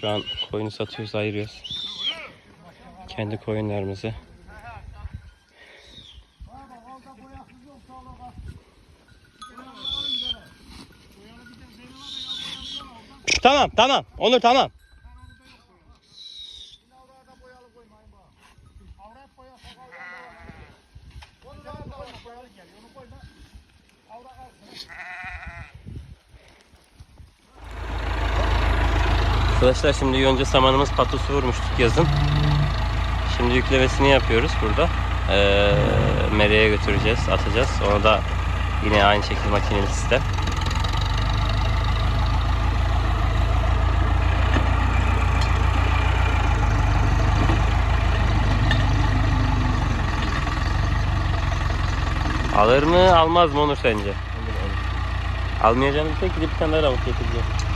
Şu an koyunu satıyoruz, ayırıyoruz. Kendi koyunlarımızı. Tamam, tamam. Onur tamam. Arkadaşlar şimdi yonca samanımız patosu vurmuştuk yazın. Şimdi yüklemesini yapıyoruz burada. Ee, mereye götüreceğiz, atacağız. Onu da yine aynı şekilde makineli sistem. Alır mı almaz mı Onur sence? Almayacağını bilsek gidip bir tane daha lavuk getireceğim.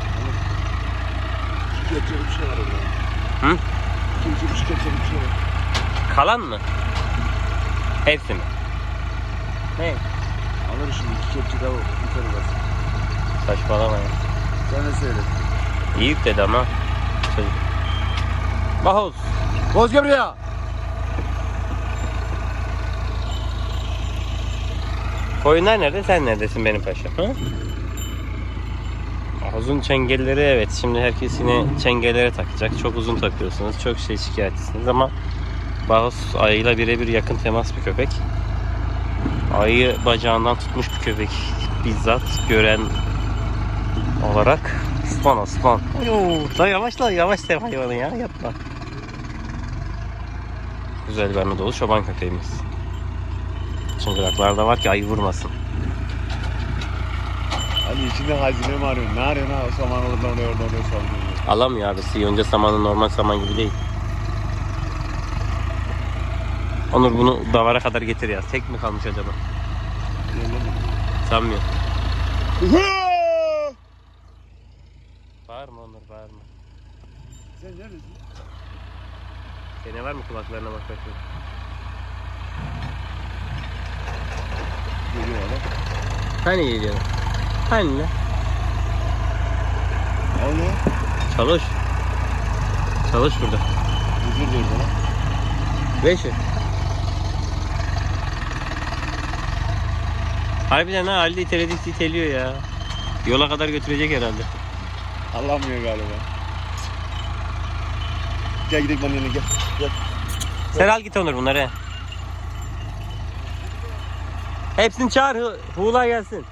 Geçecek bir şey var orada. Hı? İkinci buçuk geçecek bir şey var. Kalan mı? Hepsi mi? Ne? Alır şimdi iki kepçe daha yukarı basın. Saçmalama ya. Sen de seyret. İyi yükledi ama çocuk. Bahoz. Boz buraya. Koyunlar nerede? Sen neredesin benim paşam? Ha? Uzun çengelleri evet. Şimdi herkes yine çengellere takacak. Çok uzun takıyorsunuz. Çok şey şikayetçisiniz ama Bahos ayıyla birebir yakın temas bir köpek. Ayı bacağından tutmuş bir köpek. Bizzat gören olarak. Aslan aslan. Da yavaşla yavaş sev hayvanı ya yapma. Güzel verme dolu çoban köpeğimiz. Çıngıraklar da var ki ayı vurmasın. Ali içinde hazine mi arıyorsun? Ne arıyorsun ha? O saman oradan oraya oradan oraya sallıyor. Alamıyor abi. Yonca samanı normal saman gibi değil. Onur bunu davara kadar getir ya. Tek mi kalmış acaba? Sanmıyorum. Bağırma Onur bağırma. Sen neredesin? Sene var mı kulaklarına bak bakayım. Geliyor adam. Hani geliyor? Ne? Al ya. Çalış. Çalış burada. Huzur ver bana. Beşi. Harbiden ha halde iteledikçe iteliyor ya. Yola kadar götürecek herhalde. Anlamıyor galiba. Gel gidelim bana yanına gel. Gel. Sen al git Onur bunları. Hepsini çağır. Hu- Huğla gelsin.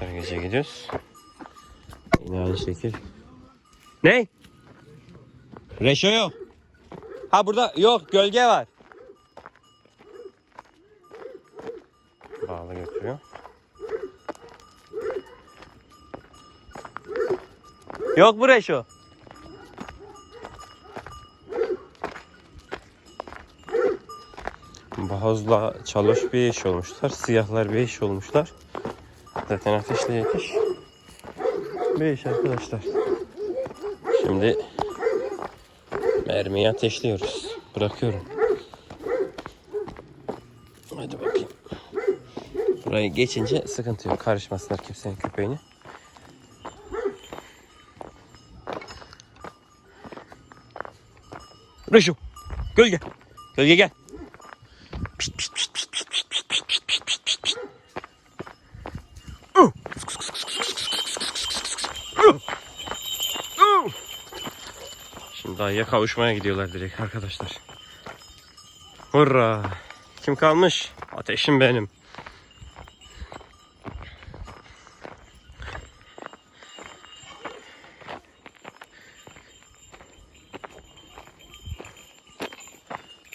Arkadaşlar gece gidiyoruz. Yine aynı şekil. Ne? Reşo yok. Ha burada yok gölge var. Bağlı götürüyor. Yok bu reşo. Bahozla çaloş bir iş olmuşlar. Siyahlar bir iş olmuşlar. Zaten ateşle yetiş. Bir iş arkadaşlar. Şimdi mermiyi ateşliyoruz. Bırakıyorum. Hadi bakayım. Burayı geçince sıkıntı yok. Karışmasınlar kimsenin köpeğini. Reşo. Gölge. Gölge gel. Pişt, pişt, pişt, pişt, Dayıya kavuşmaya gidiyorlar direkt arkadaşlar. Hurra! Kim kalmış? Ateşim benim.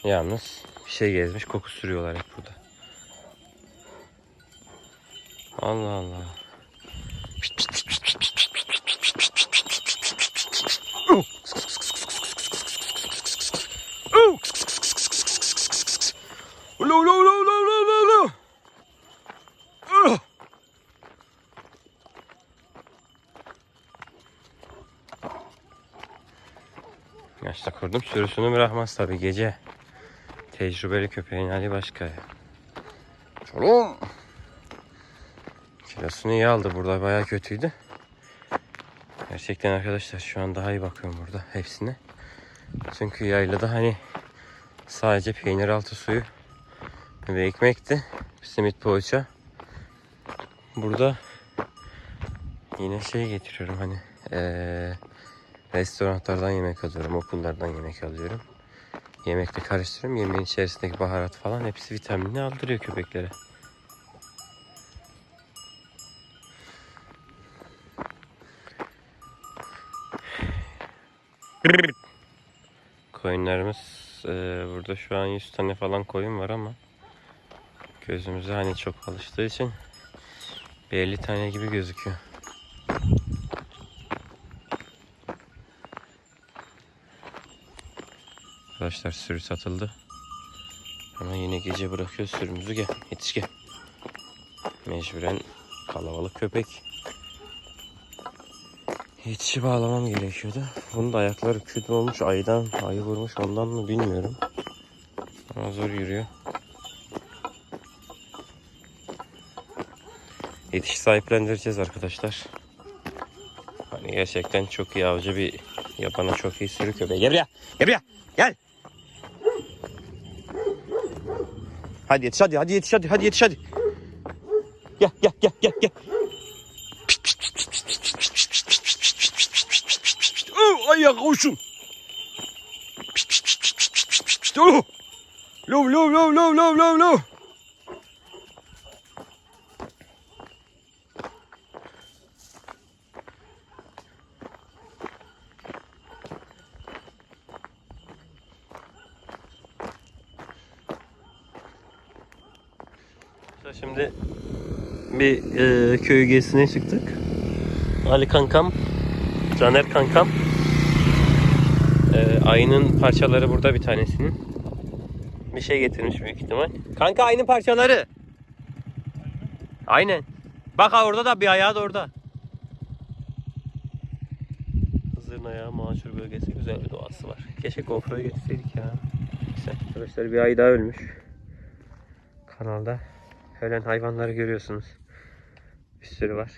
Yalnız bir şey gezmiş koku sürüyorlar hep burada. Allah Allah. Yaşta kurdum sürüsünü bırakmaz tabi gece. Tecrübeli köpeğin hali başka. Çolum. Kilosunu iyi aldı burada bayağı kötüydü. Gerçekten arkadaşlar şu an daha iyi bakıyorum burada hepsine. Çünkü yaylada hani sadece peynir altı suyu ve ekmekti. Simit poğaça. Burada yine şey getiriyorum hani eee restoranlardan yemek alıyorum, okullardan yemek alıyorum. Yemekle karıştırıyorum. Yemeğin içerisindeki baharat falan hepsi vitaminini aldırıyor köpeklere. Koyunlarımız e, burada şu an 100 tane falan koyun var ama gözümüze hani çok alıştığı için bir 50 tane gibi gözüküyor. Arkadaşlar sürü satıldı. Ama yine gece bırakıyor sürümüzü gel. Yetiş gel. Mecburen kalabalık köpek. Yetişi bağlamam gerekiyordu. Bunun da ayakları küt olmuş. Aydan ayı vurmuş ondan mı bilmiyorum. Ama zor yürüyor. Yetiş sahiplendireceğiz arkadaşlar. Hani gerçekten çok iyi avcı bir yapana çok iyi sürü köpeği. Gel buraya. Gel buraya. Gel. Hadi yetiş hadi hadi yetiş hadi hadi yetiş hadi. Gel gel gel gel gel. Oh, ayak koşun. Oh. Lov lov lov lov lov lov lov. Şimdi bir e, köy gezisine çıktık. Ali kankam, Caner kankam. E, ayının parçaları burada bir tanesinin. Bir şey getirmiş büyük ihtimal. Kanka ayının parçaları. Aynen. Bak orada da bir ayağı da orada. Hızırın ayağı Maçur bölgesi güzel bir doğası var. Keşke GoPro'yu getirseydik ya. Neyse. Arkadaşlar bir ay daha ölmüş. Kanalda ölen hayvanları görüyorsunuz. Bir sürü var.